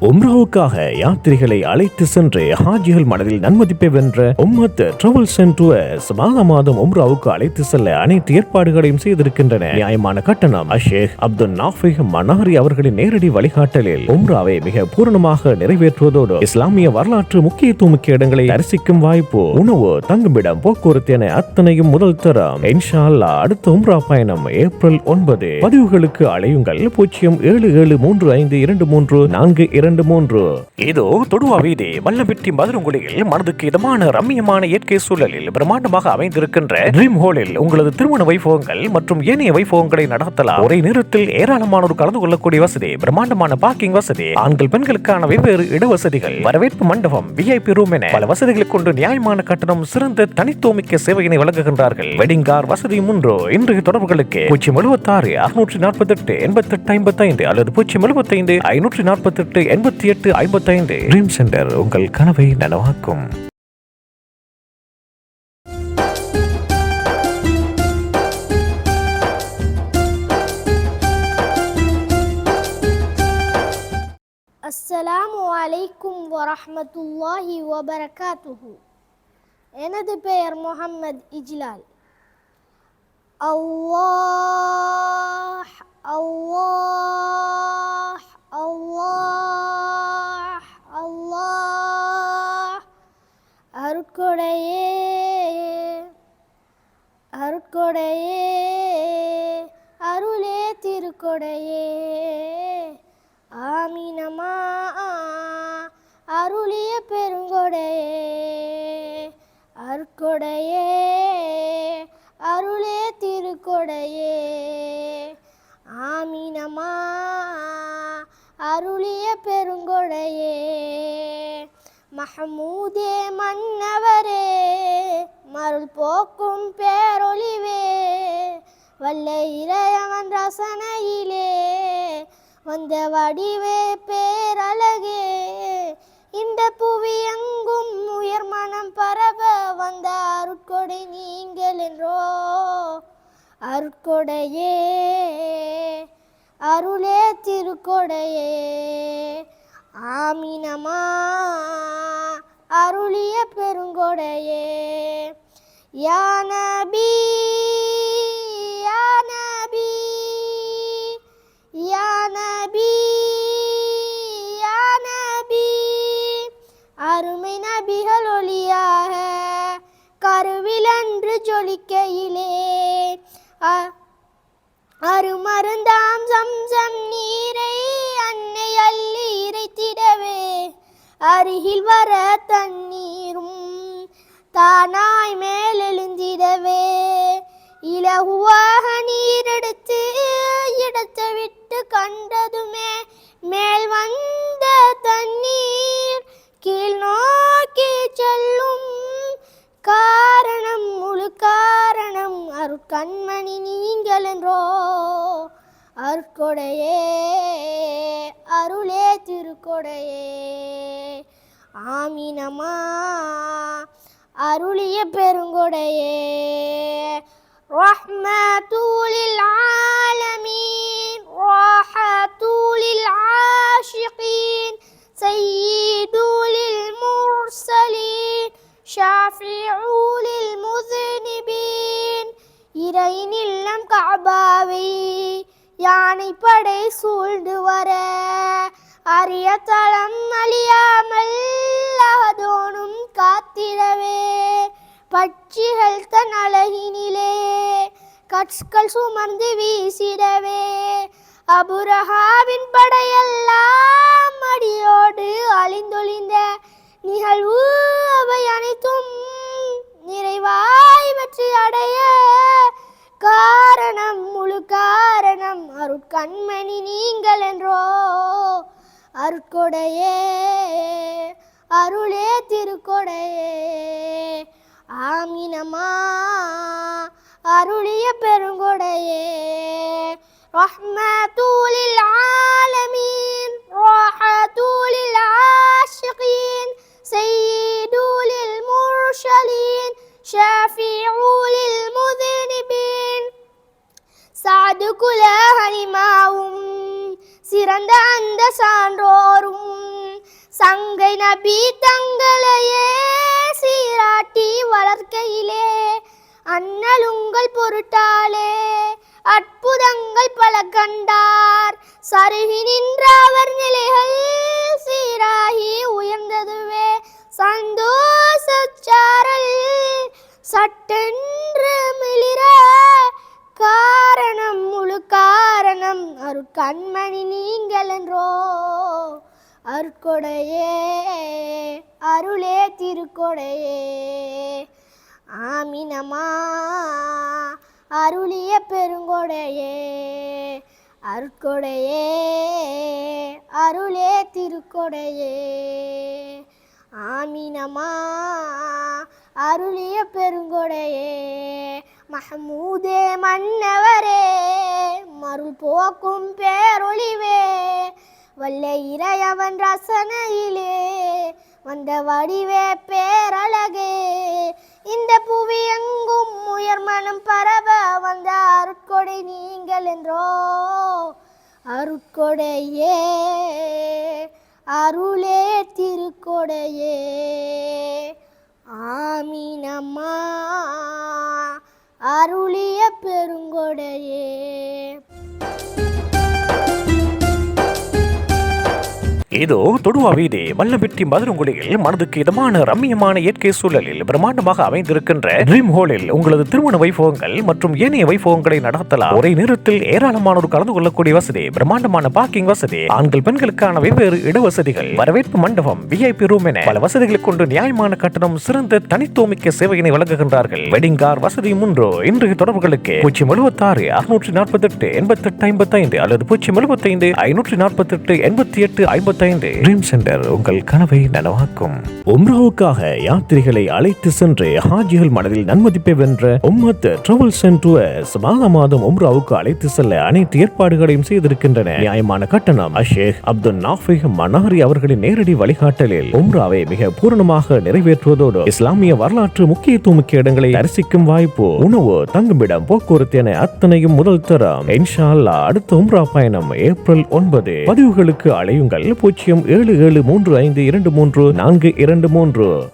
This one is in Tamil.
உம்ராவுக்காக யாத்திரிகளை அழைத்து சென்று ஹாஜிகள் மனதில் நன்மதிப்பை வென்ற உம்மத் டிராவல்ஸ் அண்ட் டூர்ஸ் மாத மாதம் உம்ராவுக்கு அழைத்து செல்ல அனைத்து ஏற்பாடுகளையும் செய்திருக்கின்றன. நியாயமான கட்டணம் அஷேக் அப்துல் நாஃபிக் மனாரி அவர்களின் நேரடி வழிகாட்டலில் உம்ராவை மிக பூரணமாக நிறைவேற்றுவதோடு இஸ்லாமிய வரலாற்று முக்கியத்துவம் முக்கிய இடங்களை தரிசிக்கும் வாய்ப்பு உணவு தங்குமிடம் போக்குவரத்து என அத்தனையும் முதல் தரம். இன்ஷால்லா அடுத்த உம்ரா பயணம் ஏப்ரல் ஒன்பது. பதிவுகளுக்கு அழையுங்கள். பூஜ்ஜியம் ஏழு ஏழு மூன்று ஐந்து இரண்டு மூன்று நான்கு இரண்டு இரண்டு மூன்று. இதோ தொடுவா வீதி. மல்லபெட்டி மதுரங்குடியில் மனதுக்கு இதமான ரம்மியமான இயற்கை சூழலில் பிரம்மாண்டமாக அமைந்திருக்கின்ற ட்ரீம் ஹோலில் உங்களது திருமண வைபவங்கள் மற்றும் ஏனைய வைபவங்களை நடத்தலாம். ஒரே நேரத்தில் ஏராளமானோர் கலந்து கொள்ளக்கூடிய வசதி பிரம்மாண்டமான பார்க்கிங் வசதி ஆண்கள் பெண்களுக்கான வெவ்வேறு இடவசதிகள் வரவேற்பு மண்டபம் விஐபி ரூம் என பல வசதிகளை கொண்டு நியாயமான கட்டணம் சிறந்த தனித்துவமிக்க சேவையினை வழங்குகின்றார்கள். வெட்டிங் கார் வசதி மூன்று. இன்றைய தொடர்புகளுக்கு பூஜ்ஜியம் எழுபத்தாறு அறுநூற்றி நாற்பத்தி எட்டு எண்பத்தி எட்டு ஐம்பத்தி ஐந்து அல்லது பூஜ்ஜியம் எழுபத்தி ஐந்து ஐநூற்றி நாற்பத்தி எட்டு எண்பத்தி எட்டு ஐம்பத்தி ஐந்து ட்ரீம் சென்டர் உங்கள் கனவை நனவாக்கும். அஸ்ஸலாமு அலைக்கும் வரஹமத்துல்லாஹி வபரகாத்துஹு. எனது பெயர் முகம்மது இஜ்லால். அவ்வா கொடையே. திருக்கொடையே ஆமீனமா அருளிய பெருங்கொடையே. அருட்கொடையே அருளே திருக்கொடையே. ஆமீனமா அருளிய பெருங்கொடையே. மஹமூதே மன்னவரே மருள் போக்கும் பேரொழிவே. வல்ல இறைய நான் ரசனையிலே வந்த வடிவே பேரழகே. இந்த புவி எங்கும் உயர் மனம் பரவ வந்த அருட்கொடை நீங்கள் என்றோ. அருட்கொடையே அருளே திருக்கொடையே. ஆமினமா அருளிய பெருங்கொடையே. யானபீ ஜொலிக்கையிலே அ- அருமருந்தாம் சம்சம் நீரை அன்னை அள்ளி இறைத்திடவே. அருகில் வர தண்ணீரும் தானாய் மேலெழுந்திடவே. இலகுவாக நீரெடுத்து இடத்தை விட்டு கண்டதுமே பொற்கண்மணி நீங்களென்றோ? அற்கொடையே அருளே திருக்கொடையே. ஆமீனமா அருளிய பெருங்கொடையே. ரஹ்மத்துலில் ஆலமீன் ரஹத்துலில் ஆஷிகீன் சையீதுலில் முர்சலீன் ஷாஃபிஉலில் முதி இறைநில்லம் காபாவை யானை படை சூழ்ந்து வர அரிய தளம் அழியாமல் அதோனும் காத்திடவே. பட்சிகள் தன் அழகினிலே கற்கள் சுமந்து வீசிடவே. அபுரஹாவின் படையெல்லாம் அடியோடு அழிந்தொழிந்த நிகழ்வு அருட்கண்மணி நீங்கள் என்றோ அருட்கொடையே அருளே திருக்கொடையே. ஆமினமா அருளிய பெருங்கொடையே. ரஹ்மதூலில் ஆலமீன். பிறந்த அந்த சான்றோரும் சங்கை நபி தங்களையே சீராட்டி வளர்க்கையிலே அண்ணல் உங்கள் பொருட்டாலே அற்புதங்கள் பல கண்டார். சருகி நின்ற அவர் நிலைகள் சீராகி உயர்ந்ததுவே சந்தோஷச்சாரல் சட்டென்று மிளிர காரணம் முழு காரணம் அருட்கண்மணி நீங்கள் என்றோ அருட்கொடையே அருளே திருக்கொடையே. ஆமினமா அருளிய பெருங்கொடையே. அருட்கொடையே அருளே திருக்கொடையே. ஆமினமா அருளிய பெருங்கொடையே. மஹமூதே மன்னவரே மருள் போக்கும் பேரொழிவே. வல்ல இறையவன் ரசனையிலே வந்த வடிவே பேரழகே. இந்த புவி எங்கும் உயர் மனம் பரவ வந்த அருட்கொடை நீங்கள் என்றோ. அருட்கொடையே அருளே திருக்கொடையே. ஆமீனம்மா அருளிய பெருங்கொடையே. இதோ தொடுவா வீதி வல்லபெட்டி மதுரங்குடியில் மனதுக்கு இதமான ரம்மியமான இயற்கை சூழலில் பிரம்மாண்டமாக அமைந்திருக்கின்ற ட்ரீம் ஹோலில் உங்களது திருமண வைபவங்கள் மற்றும் ஏனைய வைபவங்களை நடத்தலாம். ஒரே நேரத்தில் ஏராளமானோர் கலந்து கொள்ளக்கூடிய வசதி பிரம்மாண்டமான பார்க்கிங் வசதி ஆண்கள் பெண்களுக்கான வெவ்வேறு இடவசதிகள் வரவேற்பு மண்டபம் விஐபி ரூம் என பல வசதிகளை கொண்டு நியாயமான கட்டணம் சிறந்த தனித்துவமிக்க சேவையினை வழங்குகின்றார்கள். வெட்டிங் கார் வசதி முன்றோ இன்றைய தொடர்புகளுக்கு பூஜ்ஜியம் எழுபத்தாறு அறுநூற்றி நாற்பத்தி எட்டு எண்பத்தி எட்டு ஐம்பத்தி ஐந்து அல்லது பூஜ்ஜியம் எழுபத்தைந்து ஐநூற்றி நாற்பத்தி எட்டு எண்பத்தி எட்டு ஐம்பத்தைந்து ட்ரீம் சென்டர் உங்கள் கனவை நனவாக்கும். உம்ராவுக்காக யாத்திரிகளை அழைத்து சென்று ஹாஜிகள் மனதில் நன்மதிப்பை வென்ற உம்மத் டிராவல்ஸ் அண்ட் டூர்ஸ் மாத மாதம் உம்ராவுக்கு அழைத்து செல்ல அனைத்து ஏற்பாடுகளையும் செய்திருக்கின்றன. நியாயமான கட்டணம். அஷேக் அப்துல் நாஃபிக் மனாரி அவர்களின் நேரடி வழிகாட்டலில் உம்ராவை மிக பூரணமாக நிறைவேற்றுவதோடு இஸ்லாமிய வரலாற்று முக்கியத்துவமிக்க இடங்களை தரிசிக்கும் வாய்ப்பு உணவு தங்குமிடம் போக்குவரத்து என அத்தனையும் முதல் தரம். இன்ஷா அடுத்த உம்ரா பயணம் ஏப்ரல் ஒன்பது. பதிவுகளுக்கு அழையுங்கள் பூஜ்ஜியம் ஏழு ஏழு மூன்று ஐந்து இரண்டு மூன்று நான்கு இரண்டு மூன்று.